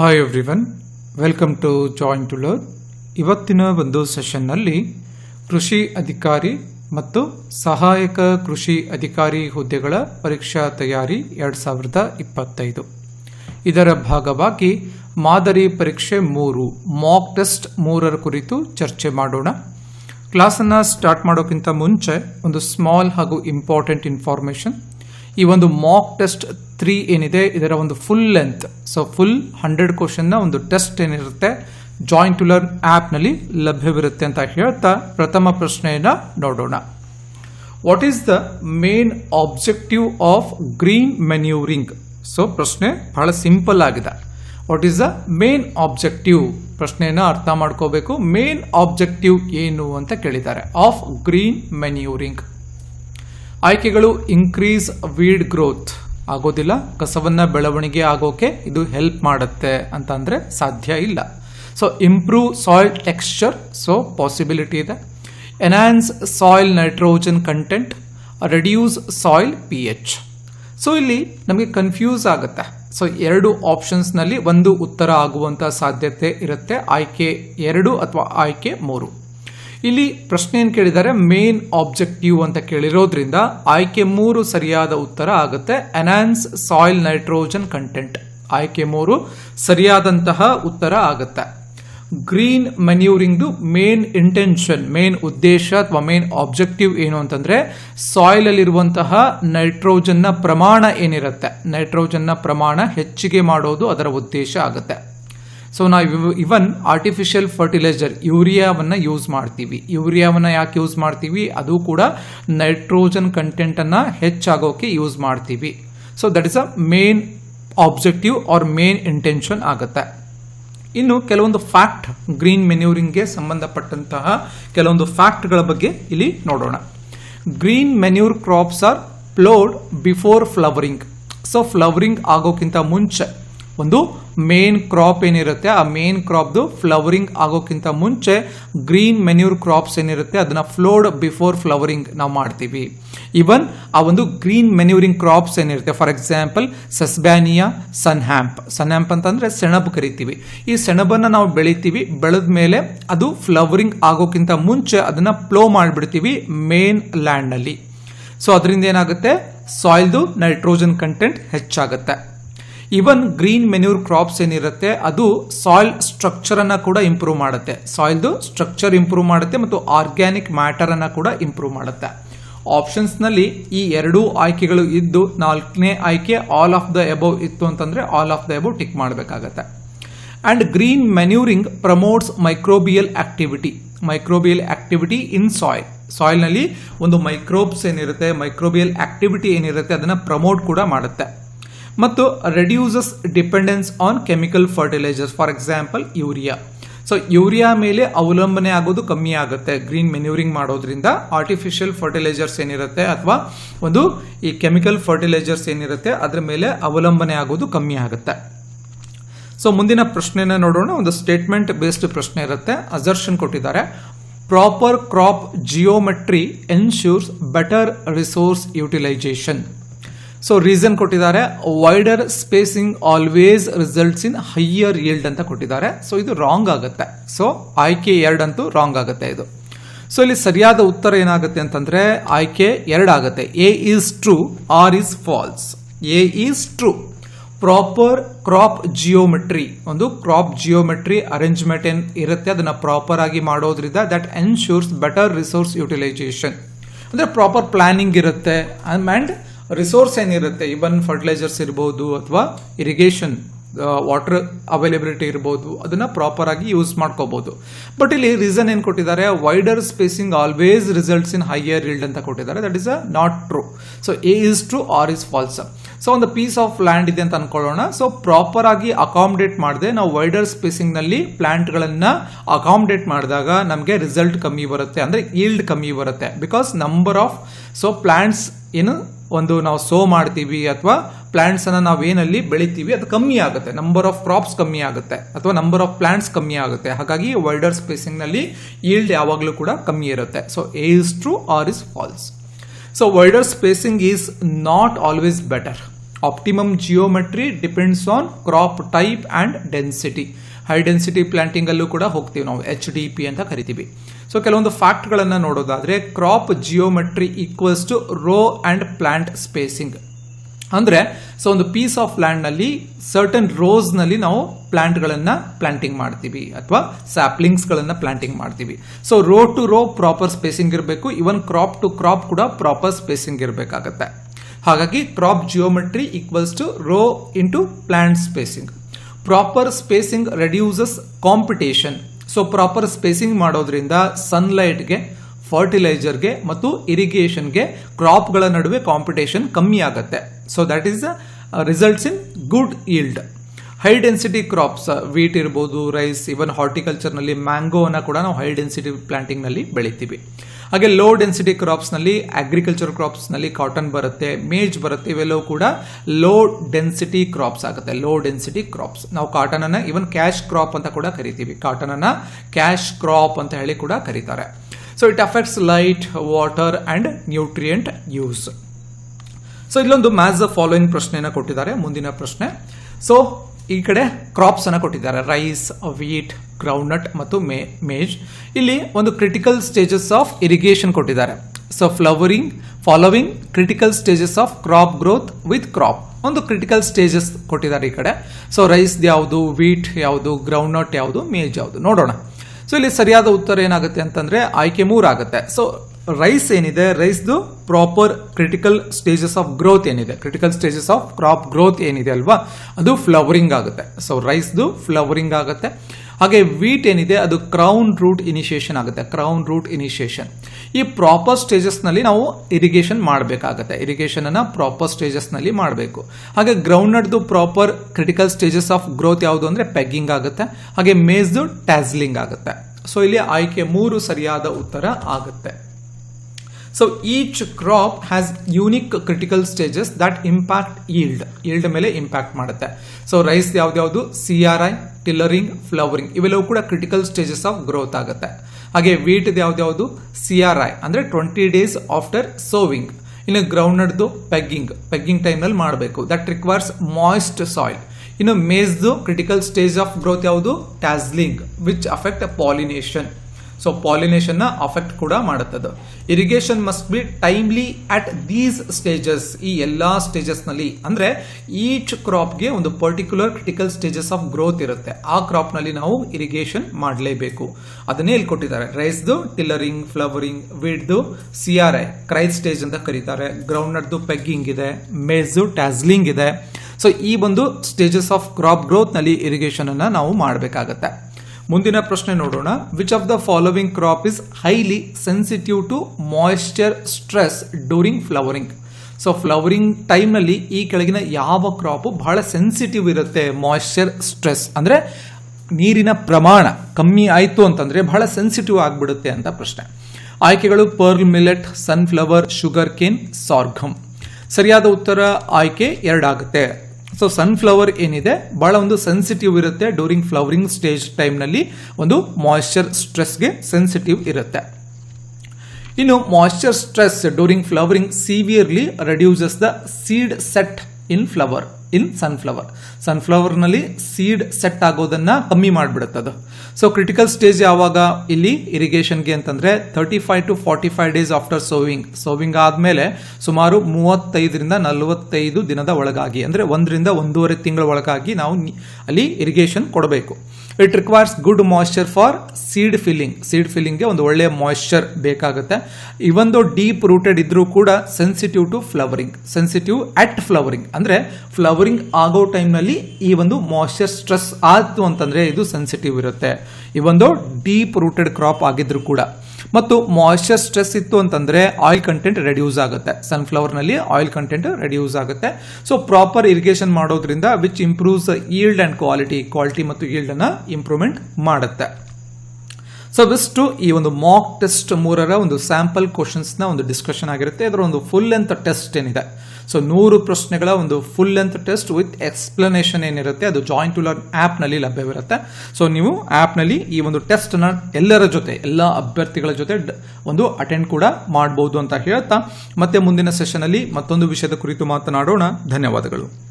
Hi everyone welcome to join to learn ಇವತ್ತಿನ ಒಂದು ಸೆಷನ್ನಲ್ಲಿ ಕೃಷಿ ಅಧಿಕಾರಿ ಮತ್ತು ಸಹಾಯಕ ಕೃಷಿ ಅಧಿಕಾರಿ ಹುದ್ದೆಗಳ ಪರೀಕ್ಷಾ ತಯಾರಿ ಎರಡು ಸಾವಿರದ ಇಪ್ಪತ್ತೈದು. ಇದರ ಭಾಗವಾಗಿ ಮಾದರಿ ಪರೀಕ್ಷೆ ಮೂರು ಮಾಕ್ ಟೆಸ್ಟ್ ಮೂರರ ಕುರಿತು ಚರ್ಚೆ ಮಾಡೋಣ. ಕ್ಲಾಸನ್ನು ಸ್ಟಾರ್ಟ್ ಮಾಡೋಕ್ಕಿಂತ ಮುಂಚೆ ಒಂದು ಸ್ಮಾಲ್ ಹಾಗೂ ಇಂಪಾರ್ಟೆಂಟ್ ಇನ್ಫಾರ್ಮೇಷನ್ ಈ ಒಂದು ಮಾಕ್ ಟೆಸ್ಟ್ ತ್ರೀ ಏನಿದೆ, ಇದರ ಒಂದು full length so full hundred ಕ್ವಶನ್ನ ಒಂದು ಟೆಸ್ಟ್ ಏನಿರುತ್ತೆ ಜಾಯಿಂಟ್ ಟು ಲರ್ನ್ ಆ್ಯಪ್ನಲ್ಲಿ ಲಭ್ಯವಿರುತ್ತೆ ಅಂತ ಹೇಳ್ತಾ ಪ್ರಥಮ ಪ್ರಶ್ನೆಯನ್ನು ನೋಡೋಣ. What is the main objective of green manuring so ಪ್ರಶ್ನೆ ಬಹಳ ಸಿಂಪಲ್ ಆಗಿದೆ. What is the main objective ಪ್ರಶ್ನೆಯನ್ನು ಅರ್ಥ ಮಾಡ್ಕೋಬೇಕು. ಮೇನ್ ಆಬ್ಜೆಕ್ಟಿವ್ ಏನು ಅಂತ ಕೇಳಿದ್ದಾರೆ. ಆಫ್ ಗ್ರೀನ್ ಮೆನ್ಯೂರಿಂಗ್ ಆಯ್ಕೆಗಳು ಇನ್ಕ್ರೀಸ್ ವೀಡ್ ಗ್ರೋತ್ ಆಗೋದಿಲ್ಲ, ಕಸವನ್ನ ಬೆಳವಣಿಗೆ ಆಗೋಕೆ ಇದು ಹೆಲ್ಪ್ ಮಾಡುತ್ತೆ ಅಂತ ಅಂದ್ರೆ ಸಾಧ್ಯ ಇಲ್ಲ. So improve soil texture so possibility ಇದೆ. Enhance soil nitrogen content reduce soil P H so ಇಲ್ಲಿ ನಮಗೆ ಕನ್ಫ್ಯೂಸ್ ಆಗುತ್ತೆ. ಸೊ ಎರಡು ಆಪ್ಷನ್ಸ್ನಲ್ಲಿ ಒಂದು ಉತ್ತರ ಆಗುವಂಥ ಸಾಧ್ಯತೆ ಇರುತ್ತೆ. ಆಯ್ಕೆ ಎರಡು ಅಥವಾ ಆಯ್ಕೆ ಮೂರು. ಇಲ್ಲಿ ಪ್ರಶ್ನೆ ಏನು ಕೇಳಿದ್ದಾರೆ ಮೇನ್ ಆಬ್ಜೆಕ್ಟಿವ್ ಅಂತ ಕೇಳಿರೋದ್ರಿಂದ ಆಯ್ಕೆ ಮೂರು ಸರಿಯಾದ ಉತ್ತರ ಆಗುತ್ತೆ. ಎನಾನ್ಸ್ ಸಾಯಿಲ್ ನೈಟ್ರೋಜನ್ ಕಂಟೆಂಟ್ ಆಯ್ಕೆ ಮೂರು ಸರಿಯಾದಂತಹ ಉತ್ತರ ಆಗುತ್ತೆ. ಗ್ರೀನ್ ಮೆನ್ಯೂರಿಂಗ್ದು ಮೇನ್ ಇಂಟೆನ್ಷನ್ ಮೇನ್ ಉದ್ದೇಶ ಅಥವಾ ಮೇನ್ ಆಬ್ಜೆಕ್ಟಿವ್ ಏನು ಅಂತಂದ್ರೆ ಸಾಯಿಲ್ ಅಲ್ಲಿರುವಂತಹ ನೈಟ್ರೋಜನ್ನ ಪ್ರಮಾಣ ಏನಿರುತ್ತೆ? ನೈಟ್ರೋಜನ್ನ ಪ್ರಮಾಣ ಹೆಚ್ಚಿಗೆ ಮಾಡೋದು ಅದರ ಉದ್ದೇಶ ಆಗುತ್ತೆ. ಸೊ ನಾವು ಇವನ್ ಆರ್ಟಿಫಿಷಿಯಲ್ ಫರ್ಟಿಲೈಸರ್ ಯೂರಿಯಾವನ್ನು ಯೂಸ್ ಮಾಡ್ತೀವಿ. ಯೂರಿಯಾವನ್ನು ಯಾಕೆ ಯೂಸ್ ಮಾಡ್ತೀವಿ? ಅದು ಕೂಡ ನೈಟ್ರೋಜನ್ ಕಂಟೆಂಟನ್ನು ಹೆಚ್ಚಾಗೋಕೆ ಯೂಸ್ ಮಾಡ್ತೀವಿ. So that is a main objective or main intention ಆಗುತ್ತೆ. ಇನ್ನು ಕೆಲವೊಂದು ಫ್ಯಾಕ್ಟ್ ಗ್ರೀನ್ ಮೆನ್ಯೂರಿಂಗ್ಗೆ ಸಂಬಂಧಪಟ್ಟಂತಹ ಕೆಲವೊಂದು ಫ್ಯಾಕ್ಟ್ಗಳ ಬಗ್ಗೆ ಇಲ್ಲಿ ನೋಡೋಣ. Green manure crops are ploughed before flowering so flowering ಆಗೋಕ್ಕಿಂತ ಮುಂಚೆ ಒಂದು ಮೇನ್ ಕ್ರಾಪ್ ಏನಿರುತ್ತೆ, ಆ ಮೇನ್ ಕ್ರಾಪ್ದು ಫ್ಲವರಿಂಗ್ ಆಗೋಕ್ಕಿಂತ ಮುಂಚೆ ಗ್ರೀನ್ ಮೆನ್ಯೂರ್ ಕ್ರಾಪ್ಸ್ ಏನಿರುತ್ತೆ, ಅದನ್ನ ಫ್ಲೋಡ್ ಬಿಫೋರ್ ಫ್ಲವರಿಂಗ್ ನಾವು ಮಾಡ್ತೀವಿ. ಈವನ್ ಆ ಒಂದು ಗ್ರೀನ್ ಮೆನ್ಯೂರಿಂಗ್ ಕ್ರಾಪ್ಸ್ ಏನಿರುತ್ತೆ for example sesbania sun hemp sun hemp ಅಂತಂದ್ರೆ ಸೆಣಬು ಕರಿತೀವಿ. ಈ ಸೆಣಬನ್ನ ನಾವು ಬೆಳಿತೀವಿ, ಬೆಳೆದ ಮೇಲೆ ಅದು ಫ್ಲವರಿಂಗ್ ಆಗೋಕ್ಕಿಂತ ಮುಂಚೆ ಅದನ್ನ ಪ್ಲೋ ಮಾಡಿಬಿಡ್ತೀವಿ ಮೇನ್ ಲ್ಯಾಂಡ್ನಲ್ಲಿ ಸೊ ಅದರಿಂದ ಏನಾಗುತ್ತೆ? ಸಾಯಿಲ್ದು ನೈಟ್ರೋಜನ್ ಕಂಟೆಂಟ್ ಹೆಚ್ಚಾಗುತ್ತೆ. ಇವನ್ ಗ್ರೀನ್ ಮೆನ್ಯೂರ್ ಕ್ರಾಪ್ಸ್ ಏನಿರುತ್ತೆ, ಅದು ಸಾಯಿಲ್ ಸ್ಟ್ರಕ್ಚರ್ ಅನ್ನ ಕೂಡ ಇಂಪ್ರೂವ್ ಮಾಡುತ್ತೆ. ಸಾಯಿಲ್ದು ಸ್ಟ್ರಕ್ಚರ್ ಇಂಪ್ರೂವ್ ಮಾಡುತ್ತೆ ಮತ್ತು ಆರ್ಗ್ಯಾನಿಕ್ ಮ್ಯಾಟರ್ ಅನ್ನ ಕೂಡ ಇಂಪ್ರೂವ್ ಮಾಡುತ್ತೆ. ಆಪ್ಷನ್ಸ್ನಲ್ಲಿ ಈ ಎರಡೂ ಆಯ್ಕೆಗಳು ಇದ್ದು, ನಾಲ್ಕನೇ ಆಯ್ಕೆ ಆಲ್ ಆಫ್ ದ ಎಬವ್ ಇತ್ತು ಅಂತಂದ್ರೆ all of the above tick ಮಾಡಬೇಕಾಗತ್ತೆ. And green manuring promotes microbial activity microbial activity in soil ಸಾಯಿಲ್ನಲ್ಲಿ ಒಂದು ಮೈಕ್ರೋಬ್ಸ್ ಏನಿರುತ್ತೆ ಮೈಕ್ರೋಬಿಯಲ್ ಆಕ್ಟಿವಿಟಿ ಏನಿರುತ್ತೆ, ಅದನ್ನ ಪ್ರಮೋಟ್ ಕೂಡ ಮಾಡುತ್ತೆ. ಮತ್ತು reduces dependence on chemical fertilisers for example urea so urea ಮೇಲೆ ಅವಲಂಬನೆ ಆಗೋದು ಕಮ್ಮಿ ಆಗುತ್ತೆ. ಗ್ರೀನ್ ಮೆನ್ಯೂರಿಂಗ್ ಮಾಡೋದ್ರಿಂದ ಆರ್ಟಿಫಿಷಿಯಲ್ ಫರ್ಟಿಲೈಸರ್ಸ್ ಏನಿರುತ್ತೆ ಅಥವಾ ಒಂದು ಈ ಕೆಮಿಕಲ್ ಫರ್ಟಿಲೈಸರ್ಸ್ ಏನಿರುತ್ತೆ, ಅದರ ಮೇಲೆ ಅವಲಂಬನೆ ಆಗೋದು ಕಮ್ಮಿ ಆಗುತ್ತೆ. ಸೊ ಮುಂದಿನ ಪ್ರಶ್ನೆನ ನೋಡೋಣ. ಒಂದು ಸ್ಟೇಟ್ಮೆಂಟ್ ಬೇಸ್ಡ್ ಪ್ರಶ್ನೆ ಇರುತ್ತೆ. ಅಸರ್ಷನ್ ಕೊಟ್ಟಿದ್ದಾರೆ. Proper crop geometry ensures better resource utilisation so reason ಕೊಟ್ಟಿದ್ದಾರೆ wider spacing always results in higher yield ಅಂತ ಕೊಟ್ಟಿದ್ದಾರೆ. ಸೊ ಇದು ರಾಂಗ್ ಆಗುತ್ತೆ. ಸೊ ಆಯ್ಕೆ ಅಂತೂ ರಾಂಗ್ ಆಗುತ್ತೆ ಇದು. ಸೊ ಇಲ್ಲಿ ಸರಿಯಾದ ಉತ್ತರ ಏನಾಗುತ್ತೆ ಅಂತಂದ್ರೆ ಆಯ್ಕೆ ಎರಡಾಗುತ್ತೆ A is true R is false A is true proper crop geometry ಒಂದು ಕ್ರಾಪ್ ಜಿಯೋಮೆಟ್ರಿ ಅರೇಂಜ್ಮೆಂಟ್ ಏನ್ ಇರುತ್ತೆ, ಅದನ್ನ ಪ್ರಾಪರ್ ಆಗಿ ಮಾಡೋದ್ರಿಂದ that ensures better resource utilisation ಅಂದ್ರೆ ಪ್ರಾಪರ್ ಪ್ಲಾನಿಂಗ್ ಇರುತ್ತೆ ಅಂಡ್ ರಿಸೋರ್ಸ್ ಏನಿರುತ್ತೆ? ಇವನ್ ಫರ್ಟಿಲೈಸರ್ಸ್ ಇರ್ಬೋದು ಅಥವಾ ಇರಿಗೇಷನ್ ವಾಟರ್ ಅವೈಲೇಬಿಲಿಟಿ ಇರ್ಬೋದು. ಅದನ್ನ ಪ್ರಾಪರ್ ಆಗಿ ಯೂಸ್ ಮಾಡ್ಕೋಬಹುದು ಬಟ್ ಇಲ್ಲಿ ರೀಸನ್ ಏನ್ ಕೊಟ್ಟಿದ್ದಾರೆ? Wider spacing always results in higher yield ಅಂತ ಕೊಟ್ಟಿದ್ದಾರೆ. That is a not true so A is true R is false so ಒಂದು ಪೀಸ್ ಆಫ್ ಲ್ಯಾಂಡ್ ಇದೆ ಅಂತ ಅನ್ಕೊಳ್ಳೋಣ. ಸೊ ಪ್ರಾಪರ್ ಆಗಿ ಅಕಾಮಡೇಟ್ ಮಾಡದೆ ನಾವು ವೈಡರ್ ಸ್ಪೇಸಿಂಗ್ನಲ್ಲಿ ಪ್ಲಾಂಟ್ ಗಳನ್ನ ಅಕಾಮಿಡೇಟ್ ಮಾಡಿದಾಗ ನಮಗೆ ರಿಸಲ್ಟ್ ಕಮ್ಮಿ ಬರುತ್ತೆ. ಅಂದ್ರೆ ಈಲ್ಡ್ ಕಮ್ಮಿ ಬರುತ್ತೆ. Because number of so plants ಏನು ಒಂದು ನಾವು ಸೋ ಮಾಡ್ತೀವಿ ಅಥವಾ ಪ್ಲಾಂಟ್ಸ್ ಅನ್ನ ನಾವು ಏನಲ್ಲಿ ಬೆಳಿತೀವಿ, ಅದು ಕಮ್ಮಿ ಆಗುತ್ತೆ. ನಂಬರ್ ಆಫ್ ಕ್ರಾಪ್ಸ್ ಕಮ್ಮಿ ಆಗುತ್ತೆ ಅಥವಾ ನಂಬರ್ ಆಫ್ ಪ್ಲಾಂಟ್ಸ್ ಕಮ್ಮಿ ಆಗುತ್ತೆ. ಹಾಗಾಗಿ ವೈಡರ್ ಸ್ಪೇಸಿಂಗ್ನಲ್ಲಿ ಈಲ್ಡ್ ಯಾವಾಗಲೂ ಕೂಡ ಕಮ್ಮಿ ಇರುತ್ತೆ. So A is true R is false so wider spacing is not always better optimum geometry depends on crop type and density high density ಪ್ಲಾಂಟಿಂಗಲ್ಲೂ ಕೂಡ ಹೋಗ್ತೀವಿ ನಾವು ಎಚ್ ಡಿ ಪಿ ಅಂತ ಕರಿತೀವಿ. ಸೊ ಕೆಲವೊಂದು ಫ್ಯಾಕ್ಟ್ಗಳನ್ನು ನೋಡೋದಾದ್ರೆ crop geometry equals to row and plant spacing ಅಂದರೆ so ಒಂದು ಪೀಸ್ ಆಫ್ ಲ್ಯಾಂಡ್ನಲ್ಲಿ ಸರ್ಟನ್ ರೋಸ್ನಲ್ಲಿ ನಾವು ಪ್ಲಾಂಟ್ಗಳನ್ನು ಪ್ಲಾಂಟಿಂಗ್ ಮಾಡ್ತೀವಿ, ಅಥವಾ ಸ್ಯಾಪ್ಲಿಂಗ್ಸ್ಗಳನ್ನು ಪ್ಲಾಂಟಿಂಗ್ ಮಾಡ್ತೀವಿ. So row to row proper spacing ಇರಬೇಕು ಇವನ್ ಕ್ರಾಪ್ ಟು ಕ್ರಾಪ್ ಕೂಡ ಪ್ರಾಪರ್ ಸ್ಪೇಸಿಂಗ್ ಇರಬೇಕಾಗತ್ತೆ. ಹಾಗಾಗಿ crop geometry equals to row into plant spacing proper spacing reduces competition so proper spacing ಮಾಡೋದ್ರಿಂದ ಸನ್ಲೈಟ್ಗೆ ಫರ್ಟಿಲೈಸರ್ಗೆ ಮತ್ತು ಇರಿಗೇಷನ್ಗೆ ಕ್ರಾಪ್ಗಳ ನಡುವೆ ಕಾಂಪಿಟೇಷನ್ ಕಮ್ಮಿ ಆಗುತ್ತೆ. So that is results in good yield high density crops wheat ಇರ್ಬೋದು ರೈಸ್ ಇವನ್ ಹಾರ್ಟಿಕಲ್ಚರ್ನಲ್ಲಿ ಮ್ಯಾಂಗೋನ ಕೂಡ ನಾವು ಹೈ ಡೆನ್ಸಿಟಿ ಪ್ಲಾಂಟಿಂಗ್ನಲ್ಲಿ ಬೆಳಿತೀವಿ. ಹಾಗೆ ಲೋ ಡೆನ್ಸಿಟಿ ಕ್ರಾಪ್ಸ್ನಲ್ಲಿ ಅಗ್ರಿಕಲ್ಚರ್ ಕ್ರಾಪ್ಸ್ನಲ್ಲಿ ಕಾಟನ್ ಬರುತ್ತೆ ಮೇಜ್ ಬರುತ್ತೆ, ಇವೆಲ್ಲವೂ ಕೂಡ ಲೋ ಡೆನ್ಸಿಟಿ ಕ್ರಾಪ್ಸ್ ಆಗುತ್ತೆ ಲೋ ಡೆನ್ಸಿಟಿ ಕ್ರಾಪ್ಸ್ ನಾವು ಕಾಟನ್ ಅನ್ನ ಇವನ್ ಕ್ಯಾಶ್ ಕ್ರಾಪ್ ಅಂತ ಕೂಡ ಕರಿತೀವಿ. ಕಾಟನ್ ಅನ್ನ ಕ್ಯಾಶ್ ಕ್ರಾಪ್ ಅಂತ ಹೇಳಿ ಕೂಡ ಕರೀತಾರೆ. So it affects light water and nutrient use so ಇಲ್ಲೊಂದು ಮ್ಯಾಸ್ ದ ಫಾಲೋಯಿಂಗ್ ಪ್ರಶ್ನೆಯನ್ನು ಕೊಟ್ಟಿದ್ದಾರೆ, ಮುಂದಿನ ಪ್ರಶ್ನೆ. ಸೊ ಈ ಕಡೆ ಕ್ರಾಪ್ಸ್ ಅನ್ನ ಕೊಟ್ಟಿದ್ದಾರೆ. ರೈಸ್ ವೀಟ್ ಗ್ರೌಂಡ್ನಟ್ ಮತ್ತು ಮೇ ಮೇಜ್ ಇಲ್ಲಿ ಒಂದು ಕ್ರಿಟಿಕಲ್ ಸ್ಟೇಜಸ್ ಆಫ್ ಇರಿಗೇಷನ್ ಕೊಟ್ಟಿದ್ದಾರೆ. So flowering following critical stages of crop growth with crop ಒಂದು ಕ್ರಿಟಿಕಲ್ ಸ್ಟೇಜಸ್ ಕೊಟ್ಟಿದ್ದಾರೆ ಈ ಕಡೆ. ಸೊ ರೈಸ್ ಯಾವುದು ವೀಟ್ ಯಾವುದು ಗ್ರೌಂಡ್ನಟ್ ಯಾವುದು ಮೇಜ್ ಯಾವುದು. ನೋಡೋಣ. ಸೊ ಇಲ್ಲಿ ಸರಿಯಾದ ಉತ್ತರ ಏನಾಗುತ್ತೆ ಅಂತಂದ್ರೆ ಆಯ್ಕೆ ಮೂರಾಗುತ್ತೆ ಸೊ ರೈಸ್ ಏನಿದೆ ರೈಸ್ದು proper critical stages of growth ಏನಿದೆ. Critical stages of crop growth ಏನಿದೆ ಅಲ್ವಾ? ಅದು ಫ್ಲವರಿಂಗ್ ಆಗುತ್ತೆ. ಸೊ ರೈಸ್ದು ಫ್ಲವರಿಂಗ್ ಆಗುತ್ತೆ. ಹಾಗೆ ವೀಟ್ ಏನಿದೆ, ಅದು ಕ್ರೌನ್ ರೂಟ್ ಇನಿಷಿಯೇಷನ್ ಆಗುತ್ತೆ. ಕ್ರೌನ್ ರೂಟ್ ಇನಿಷಿಯೇಷನ್ ಈ ಪ್ರಾಪರ್ ಸ್ಟೇಜಸ್ನಲ್ಲಿ ನಾವು ಇರಿಗೇಷನ್ ಮಾಡಬೇಕಾಗತ್ತೆ. ಇರಿಗೇಷನನ್ನು ಪ್ರಾಪರ್ ಸ್ಟೇಜಸ್ನಲ್ಲಿ ಮಾಡಬೇಕು. ಹಾಗೆ ಗ್ರೌಂಡ್ನಟ್ದು proper critical stages of growth ಯಾವುದು ಅಂದರೆ ಪೆಗ್ಗಿಂಗ್ ಆಗುತ್ತೆ. ಹಾಗೆ ಮೇಜ್ದು ಟ್ಯಾಸ್ಲಿಂಗ್ ಆಗುತ್ತೆ. ಸೊ ಇಲ್ಲಿ ಆಯ್ಕೆ ಮೂರು ಸರಿಯಾದ ಉತ್ತರ ಆಗುತ್ತೆ. So each crop has unique critical stages that impact yield yield ಮೇಲೆ ಇಂಪ್ಯಾಕ್ಟ್ ಮಾಡುತ್ತೆ. So rice ಯಾವ್ದ್ಯಾವುದು C R I tillering flowering ಇವೆಲ್ಲವೂ ಕೂಡ ಕ್ರಿಟಿಕಲ್ ಸ್ಟೇಜಸ್ ಆಫ್ ಗ್ರೋತ್ ಆಗುತ್ತೆ. ಹಾಗೆ ವೀಟ್ ಯಾವ್ದ್ಯಾವುದು ಸಿ ಆರ್ ಐ ಅಂದರೆ ಟ್ವೆಂಟಿ ಡೇಸ್ ಆಫ್ಟರ್ ಸೋವಿಂಗ್ ಇನ್ನು ಗ್ರೌಂಡ್ನಡ್ದು ಪೆಗ್ಗಿಂಗ್ ಪೆಗ್ಗಿಂಗ್ ಟೈಮ್ನಲ್ಲಿ ಮಾಡಬೇಕು. ದಟ್ ರಿಕ್ವೈರ್ಸ್ ಮಾಯಿಸ್ಟ್ ಸಾಯಿಲ್ ಇನ್ನು ಮೇಜ್ದು ಕ್ರಿಟಿಕಲ್ ಸ್ಟೇಜ್ ಆಫ್ ಗ್ರೋತ್ ಯಾವುದು? Tasseling which affect pollination so pollination affect ಕೂಡ ಮಾಡುತ್ತದೆ. Irrigation must be timely at these stages ಈ ಎಲ್ಲಾ ಸ್ಟೇಜಸ್ನಲ್ಲಿ ಅಂದ್ರೆ ಈಚ್ ಕ್ರಾಪ್ಗೆ ಒಂದು particular critical stages of growth ಇರುತ್ತೆ. ಆ ಕ್ರಾಪ್ನಲ್ಲಿ ನಾವು ಇರಿಗೇಷನ್ ಮಾಡಲೇಬೇಕು. ಅದನ್ನೇ ಇಲ್ಲಿ ಕೊಟ್ಟಿದ್ದಾರೆ. ರೈಸ್ದು ಟಿಲ್ಲರಿಂಗ್ ಫ್ಲವರಿಂಗ್ ವಿಡ್ದು ಸಿ ಆರ್ ಐ ಕ್ರೈಸ್ ಸ್ಟೇಜ್ ಅಂತ ಕರೀತಾರೆ. ಗ್ರೌಂಡ್ ನಟ್ದು ಪೆಗ್ಗಿಂಗ್ ಇದೆ ಮೇಜು ಟ್ಯಾಸ್ಲಿಂಗ್ ಇದೆ. ಸೊ ಈ ಒಂದು ಸ್ಟೇಜಸ್ ಆಫ್ ಕ್ರಾಪ್ ಗ್ರೋತ್ನಲ್ಲಿ ಇರಿಗೇಷನ್ ಅನ್ನ ನಾವು ಮಾಡಬೇಕಾಗತ್ತೆ. ಮುಂದಿನ ಪ್ರಶ್ನೆ ನೋಡೋಣ. Which of the following crop is highly sensitive to moisture stress during flowering so flowering ಟೈಮ್ನಲ್ಲಿ ಈ ಕೆಳಗಿನ ಯಾವ ಕ್ರಾಪ್ ಬಹಳ ಸೆನ್ಸಿಟಿವ್ ಇರುತ್ತೆ ಮಾಯಿಶ್ಚರ್ ಸ್ಟ್ರೆಸ್ ಅಂದರೆ ನೀರಿನ ಪ್ರಮಾಣ ಕಮ್ಮಿ ಆಯಿತು ಅಂತಂದರೆ ಬಹಳ ಸೆನ್ಸಿಟಿವ್ ಆಗಿಬಿಡುತ್ತೆ ಅಂತ ಪ್ರಶ್ನೆ. ಆಯ್ಕೆಗಳು pearl millet sunflower sugarcane sorghum ಸರಿಯಾದ ಉತ್ತರ ಆಯ್ಕೆ ಎರಡಾಗುತ್ತೆ. ಸೊ ಸನ್ಫ್ಲವರ್ ಏನಿದೆ, ಬಹಳ ಒಂದು ಸೆನ್ಸಿಟಿವ್ ಇರುತ್ತೆ ಡ್ಯೂರಿಂಗ್ ಫ್ಲವರಿಂಗ್ ಸ್ಟೇಜ್ ಟೈಮ್ನಲ್ಲಿ ಒಂದು ಮಾಯಿಶ್ಚರ್ ಸ್ಟ್ರೆಸ್ಗೆ ಸೆನ್ಸಿಟಿವ್ ಇರುತ್ತೆ. ಇನ್ನು moisture stress during flowering severely reduces the seed set in flower in sunflower ಸನ್ಫ್ಲವರ್ನಲ್ಲಿ seed set ಆಗೋದನ್ನ ಕಮ್ಮಿ ಮಾಡಿಬಿಡುತ್ತೆ ಅದು. ಸೊ ಕ್ರಿಟಿಕಲ್ ಸ್ಟೇಜ್ ಯಾವಾಗ? ಇಲ್ಲಿ ಇರಿಗೇಷನ್ಗೆ ಅಂತಂದ್ರೆ thirty five to forty five days after sowing sowing ಆದ್ಮೇಲೆ ಸುಮಾರು ಮೂವತ್ತೈದರಿಂದ ನಲವತ್ತೈದು ದಿನದ ಒಳಗಾಗಿ, ಅಂದ್ರೆ ಒಂದರಿಂದ ಒಂದೂವರೆ ತಿಂಗಳ ಒಳಗಾಗಿ ನಾವು ಅಲ್ಲಿ ಇರಿಗೇಷನ್ ಕೊಡಬೇಕು. It requires good moisture for seed filling seed ಫಿಲ್ಲಿಂಗ್ಗೆ ಒಂದು ಒಳ್ಳೆಯ ಮಾಯ್ಶ್ಚರ್ ಬೇಕಾಗುತ್ತೆ. ಇವೊಂದು ಡೀಪ್ ರೂಟೆಡ್ ಇದ್ರೂ ಕೂಡ sensitive to flowering sensitive at flowering ಅಂದ್ರೆ ಫ್ಲವರಿಂಗ್ ಆಗೋ ಟೈಮ್ನಲ್ಲಿ ಈ ಒಂದು ಮಾಯ್ಶ್ಚರ್ ಸ್ಟ್ರೆಸ್ ಆಯಿತು ಅಂತಂದ್ರೆ ಇದು ಸೆನ್ಸಿಟಿವ್ ಇರುತ್ತೆ. ಈ ಒಂದು ಡೀಪ್ ರೂಟೆಡ್ ಕ್ರಾಪ್ ಆಗಿದ್ರು ಕೂಡ. ಮತ್ತು ಮಾಯಿಶ್ಚರ್ ಸ್ಟ್ರೆಸ್ ಇತ್ತು ಅಂತಂದ್ರೆ ಆಯಿಲ್ ಕಂಟೆಂಟ್ ರೆಡ್ಯೂಸ್ ಆಗುತ್ತೆ. ಸನ್ಫ್ಲವರ್ನಲ್ಲಿ ಆಯಿಲ್ ಕಂಟೆಂಟ್ ರೆಡ್ಯೂಸ್ ಆಗುತ್ತೆ. ಸೊ ಪ್ರಾಪರ್ ಇರಿಗೇಷನ್ ಮಾಡೋದ್ರಿಂದ which improves yield and quality quality ಮತ್ತು ಈಲ್ಡನ್ನು ಇಂಪ್ರೂವ್ಮೆಂಟ್ ಮಾಡುತ್ತೆ. ಸೊ ಬೆಸ್ಟು ಈ ಒಂದು ಮಾಕ್ ಟೆಸ್ಟ್ ಮೂರರ ಒಂದು ಸ್ಯಾಂಪಲ್ ಕ್ವಶನ್ಸ್ನ ಒಂದು ಡಿಸ್ಕಷನ್ ಆಗಿರುತ್ತೆ. ಅದರ ಒಂದು ಫುಲ್ ಲೆಂತ್ ಟೆಸ್ಟ್ ಏನಿದೆ. ಸೊ ನೂರು ಪ್ರಶ್ನೆಗಳ ಒಂದು full length test with explanation ಏನಿರುತ್ತೆ, ಅದು ಜಾಯಿಂಟ್ ಟು ಲರ್ನ್ ಆ್ಯಪ್ನಲ್ಲಿ ಲಭ್ಯವಿರುತ್ತೆ. ಸೊ ನೀವು ಆ್ಯಪ್ನಲ್ಲಿ ಈ ಒಂದು ಟೆಸ್ಟ್ನ ಎಲ್ಲರ ಜೊತೆ, ಎಲ್ಲ ಅಭ್ಯರ್ಥಿಗಳ ಜೊತೆ ಒಂದು ಅಟೆಂಡ್ ಕೂಡ ಮಾಡ್ಬೋದು ಅಂತ ಹೇಳ್ತಾ. ಮತ್ತೆ ಮುಂದಿನ ಸೆಷನಲ್ಲಿ ಮತ್ತೊಂದು ವಿಷಯದ ಕುರಿತು ಮಾತನಾಡೋಣ. ಧನ್ಯವಾದಗಳು.